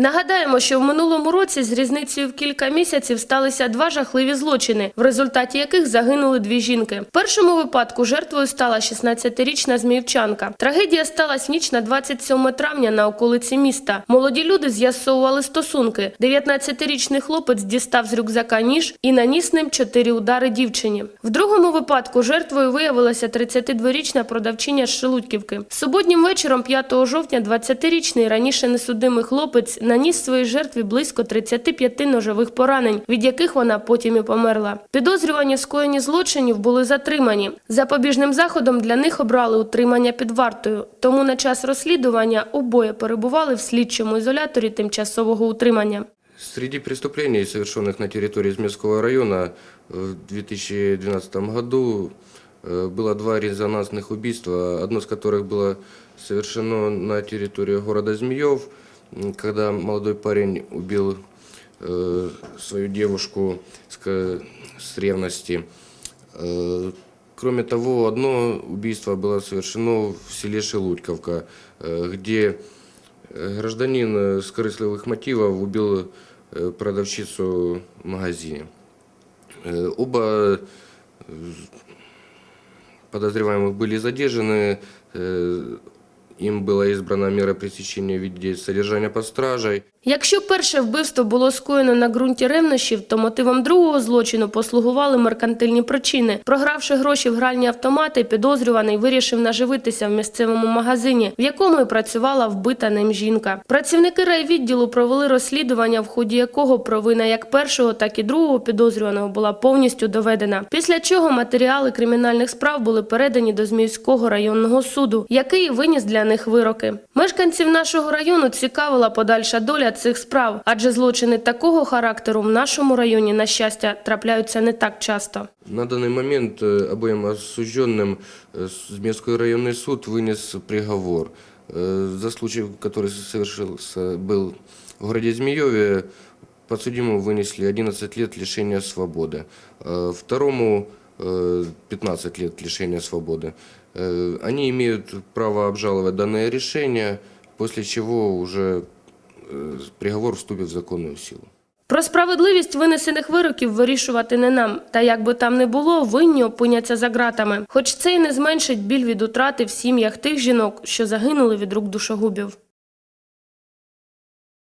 Нагадаємо, що в минулому році з різницею в кілька місяців сталися два жахливі злочини, в результаті яких загинули дві жінки. В першому випадку жертвою стала 16-річна зміївчанка. Трагедія сталася в ніч на 27 травня на околиці міста. Молоді люди з'ясовували стосунки. 19-річний хлопець дістав з рюкзака ніж і наніс ним чотири удари дівчині. В другому випадку жертвою виявилася 32-річна продавчиня з Шелудьківки. Суботнім вечором 5 жовтня 20-річний раніше несудимий хлопець наніс своїй жертві близько 35 ножових поранень, від яких вона потім і померла. Підозрювані в скоєнні злочинів були затримані. Запобіжним заходом для них обрали утримання під вартою. Тому на час розслідування обоє перебували в слідчому ізоляторі тимчасового утримання. Среди преступлений, совершенных на территории Измирского района в 2012 году, э, было два резонансных убийства, одно из которых было совершено на территории города Змеев, м, когда молодой парень убил э, свою девушку с, с ревности. Э, Кроме того, одно убийство было совершено в селе Шелудьковка, э, где э, гражданин э, с корыстливых мотивов убил э, продавщицу в магазине. Э, Оба э, подозреваемых были задержаны, э, им была избрана мера пресечения в виде содержания под стражей. Якщо перше вбивство було скоєно на ґрунті ревнощів, то мотивом другого злочину послугували меркантильні причини. Програвши гроші в гральні автомати, підозрюваний вирішив наживитися в місцевому магазині, в якому і працювала вбита ним жінка. Працівники райвідділу провели розслідування, в ході якого провина як першого, так і другого підозрюваного була повністю доведена. Після чого матеріали кримінальних справ були передані до Зміївського районного суду, який виніс для них вироки. Мешканців нашого району цікавила подальша доля цих справ, адже злочини такого характеру в нашому районі, на щастя, трапляються не так часто. На данный момент э, обоим осужденным э, Змеевской районный суд вынес приговор. Э, За случай, который совершился, был в городе Змееве, подсудимому вынесли 11 лет лишения свободы. Э, Второму э, 15 лет лишения свободы. Э, Они имеют право обжаловать данное решение, после чего уже э, приговор вступит в законную силу. Про справедливість винесених вироків вирішувати не нам. Та як би там не було, винні опиняться за ґратами. Хоч це й не зменшить біль від утрати в сім'ях тих жінок, що загинули від рук душогубів.